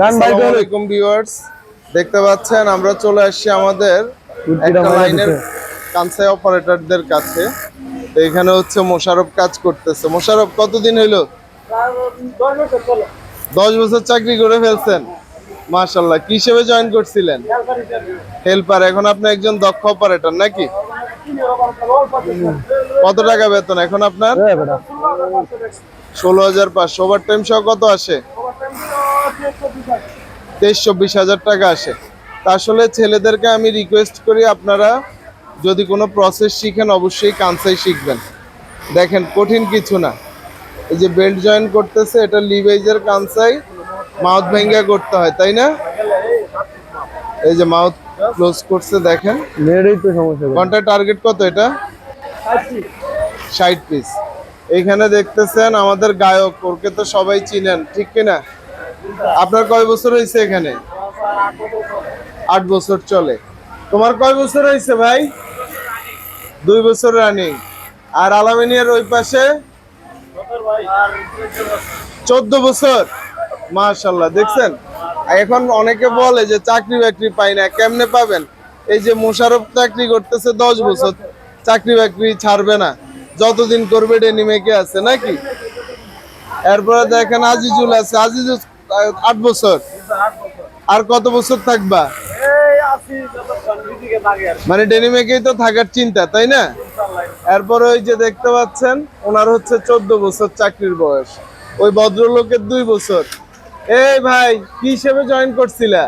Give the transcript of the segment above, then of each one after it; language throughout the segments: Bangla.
গান ভাই আসসালামু ভিউয়ার্স। দেখতে পাচ্ছেন আমরা চলে আসছি আমাদের একটা লাইনের। কানসাই অপারেটরদের কাছে। তো এখানে হচ্ছে মোশারফ কাজ করতেছে। মোশারফ কতদিন হইল? দশ বছর চাকরি করে ফেলছেন। মাশাল্লাহ কি হিসেবে জয়েন করছিলেন? হেল্পার এখন আপনি একজন দক্ষ অপারেটর নাকি? কত টাকা বেতন এখন আপনার? ষোলো হাজার পাঁচশো। ওভার টাইম সহ কত আসে? তেইশ চব্বিশ হাজার টাকা আসে। তা আসলে ছেলেদেরকে আমি রিকোয়েস্ট করি আপনারা যদি কোনো প্রসেস শিখেন অবশ্যই কানসাই শিখবেন। দেখেন কঠিন কিছু না। এই যে বেল্ট জয়েন করতেছে এটা লিভেজের কানসাই মাউথ ভেঙ্গা করতে হয় তাই না? এই যে মাউথ ক্লোজ করছে দেখেন। মেয়েরই তো সমস্যা। বেটা। ঘণ্টার টার্গেট কত এটা? ষাট পিস এইখানে দেখতেছেন আমাদের গায়ক ওরকে তো সবাই চিনেন ঠিক কিনা? আপনার কয় বছর হয়েছে এখানে? আট বছর চলে। তোমার কয় বছর হয়েছে ভাই? দুই বছর রানিং আর আলামিনিয়ার ওই পাশে? চোদ্দ বছর। মাশাল্লাহ দেখছেন? এখন অনেকে বলে যে চাকরি বাকরি পাই না, কেমনে পাবেন? এই যে মোশারফ চাকরি করতেছে দশ বছর, চাকরি বাকরি ছাড়বে না। যতদিন করবে ডেনিমেকে আছে, নাকি? এরপরে দেখেন আজিজুল আছে। আজিজুল আট বছর। আর কত বছর থাকবা? মানে ডেনিমেকেই তো থাকার চিন্তা তাই না? এরপরে ওই যে দেখতে পাচ্ছেন ওনার হচ্ছে চোদ্দ বছর চাকরির বয়স। ওই ভদ্রলোকের দুই বছর। এই ভাই কি হিসেবে জয়েন করছিলা?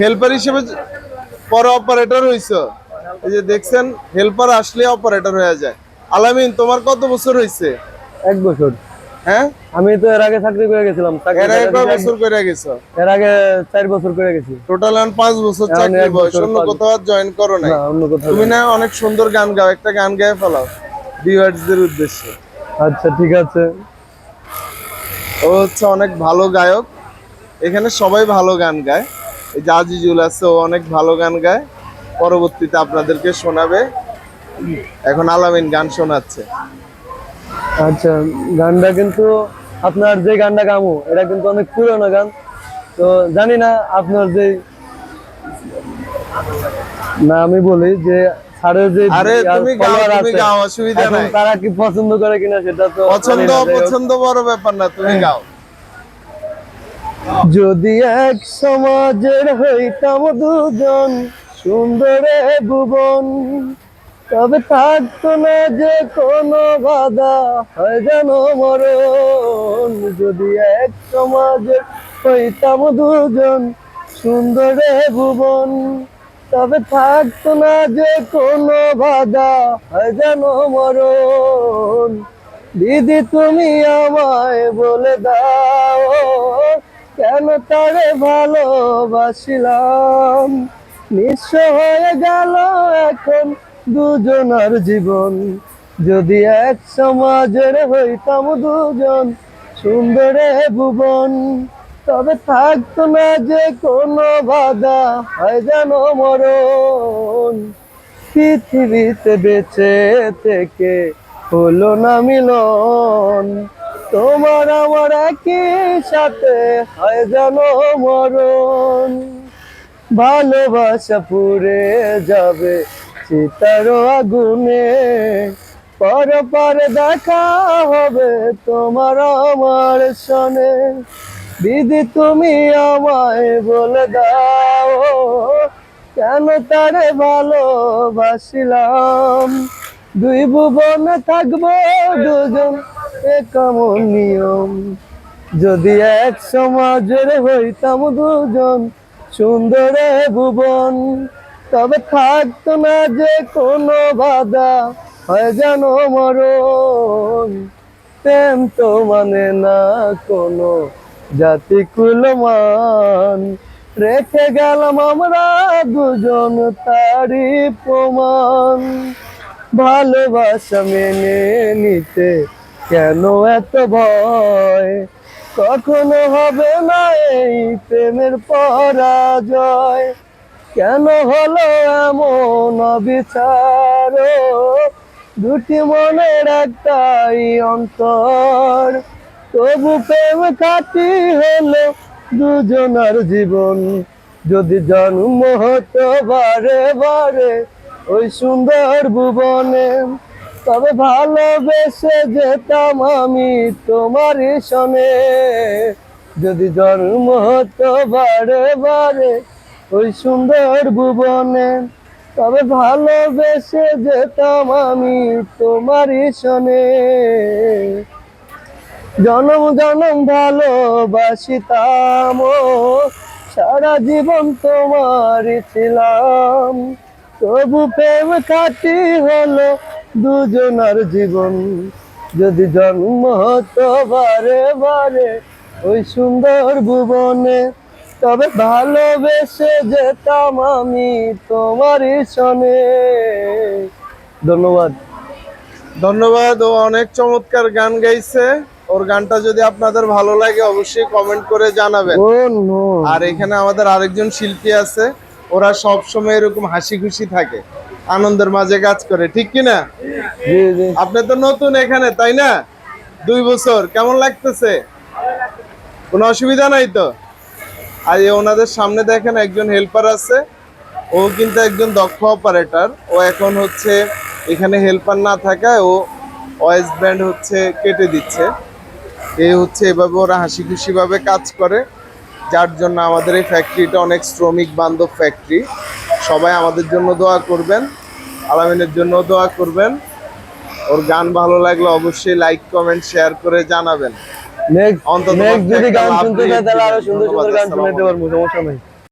হেল্পার হিসেবে পরে অপারেটর হইছো। এই যে দেখছেন হেল্পার আসলে অপারেটর হয়ে যায়। আলামিন তোমার কত বছর হয়েছে এক বছর। হ্যাঁ? আমি তো এর আগে চাকরি করে গেছিলাম এর আগে কয় বছর করে গেছো? এর আগে চার বছর করে গেছি। টোটাল এখন পাঁচ বছর চাকরি বয়স অন্য কোথাও জয়েন করো না অন্য কোথাও তুমি না অনেক সুন্দর গান গাও একটা গান গায়ে ফেলাও ভিউয়ার্সদের উদ্দেশ্যে। আচ্ছা ঠিক আছে। ও হচ্ছে অনেক ভালো গায়ক। এখানে সবাই ভালো গান গায়। এই যে আজিজুল আছে ও অনেক ভালো গান গায়। পরবর্তীতে আপনাদেরকে শোনাবে। এখন আলামিন গান শোনাচ্ছে। আচ্ছা গানটা কিন্তু আপনার যে গানটা গামো এটা কিন্তু অনেক পুরনো গান। তো জানি না আপনার যে না আমি বলি যে স্যারের যে আরে তুমি গাও তুমি গাও অসুবিধা নাই। তারা কি পছন্দ করে কিনা সেটা তো পছন্দ। অপছন্দ বড় ব্যাপার না তুমি গাও। যদি এক সমাজের হইতাম দুজন সুন্দরে ভুবন তবে থাকতো না যে কোনো বাধা, হয় যেন মরণ। যদি এক সমাজে হইতাম দুজন সুন্দরে ভুবন, তবে থাকতো না যে কোনো বাধা, হয় যেন মরণ। দিদি তুমি আমায় বলে দাও, কেন তারে ভালোবাসিলাম? নিঃস্ব হয়ে গেল এখন দুজনার জীবন। যদি এক সমাজের হইতাম দুজন সুন্দরে ভুবন, তবে থাকতো না যে কোনো বাধা, হয় যেন মরণ। পৃথিবীতে বেঁচে থেকে হলো না মিলন। তোমার আমার একই সাথে হয় যেন মরণ। ভালোবাসা পুড়ে যাবে চিতার আগুনে পর পর দেখা হবে তোমার আমার সনে দিদি, তুমি আমায় বলে দাও, কেন তারে ভালোবাসিলাম? দুই ভুবন থাকব দুজন, এ কেমন নিয়ম? যদি এক সমাজের হইতাম দুজন, সুন্দরে ভুবন তবে থাকতো না যে কোনো বাধা, হয় যেন মরণ। প্রেম তো মানে না কোনো জাতি কুলমান। রেখে গেলাম আমরা দুজন তারই প্রমাণ। ভালোবাসা মেনে নিতে কেন এত ভয়? কখনো হবে না এই প্রেমের পরাজয়। কেন হলো এমন অবিচার? দুটি মনের একটাই অন্তর। তবু প্রেম খাটি হলো দুজনার জীবন। যদি জন্ম হতো বারে বারে ওই সুন্দর ভুবনে, তবে ভালোবেসে যেতাম আমি তোমার সনে যদি জন্ম হতো বারে বারে ওই সুন্দর ভুবনে, তবে ভালোবেসে যেতাম আমি তোমার সনে জনম জনম ভালোবাসিতাম সারা জীবন তোমার ছিলাম। তবু প্রেম খাটি হলো দুজনার জীবন। যদি জন্ম হতো বারে বারে ওই সুন্দর ভুবনে তবে ভালোবেসে যেতাম আমি তোমারই সনে। ধন্যবাদ। ধন্যবাদ ও অনেক চমৎকার গান গাইছে। ওর গানটা যদি আপনাদের ভালো লাগে অবশ্যই কমেন্ট করে জানাবেন। আর এখানে আমাদের আরেকজন শিল্পী আছে ওরা সব সময় এরকম হাসি খুশি থাকে আনন্দের মাঝে কাজ করে ঠিক কি না? আপনি তো নতুন এখানে তাই না? দুই বছর কেমন লাগতেছে? কোনো অসুবিধা নাই তো? আর ওনাদের সামনে দেখেন একজন হেল্পার আছে। ও কিন্তু একজন দক্ষ অপারেটর ও এখন হচ্ছে এখানে হেল্পার না থাকায় ও ওয়েস ব্যান্ড হচ্ছে কেটে দিচ্ছে। এ হচ্ছে এভাবে ওরা হাসি খুশি ভাবে কাজ করে, যার জন্য আমাদের এই ফ্যাক্টরিটা অনেক শ্রমিক বান্ধব ফ্যাক্টরি সবাই আমাদের জন্য দোয়া করবেন, আলামিনের জন্য দোয়া করবেন। ওর গান ভালো লাগলে অবশ্যই লাইক কমেন্ট শেয়ার করে জানাবেন। নেক্সট অন্তত নেক্সট পক্ষে যদি একটা গান লাভ শুনতে চায় দিয়ে তাহলে আরও দিবেন। সুন্দর সুন্দর ধন্যবাদ, গান আসসালামু শুনতে পারব সমস্যা নেই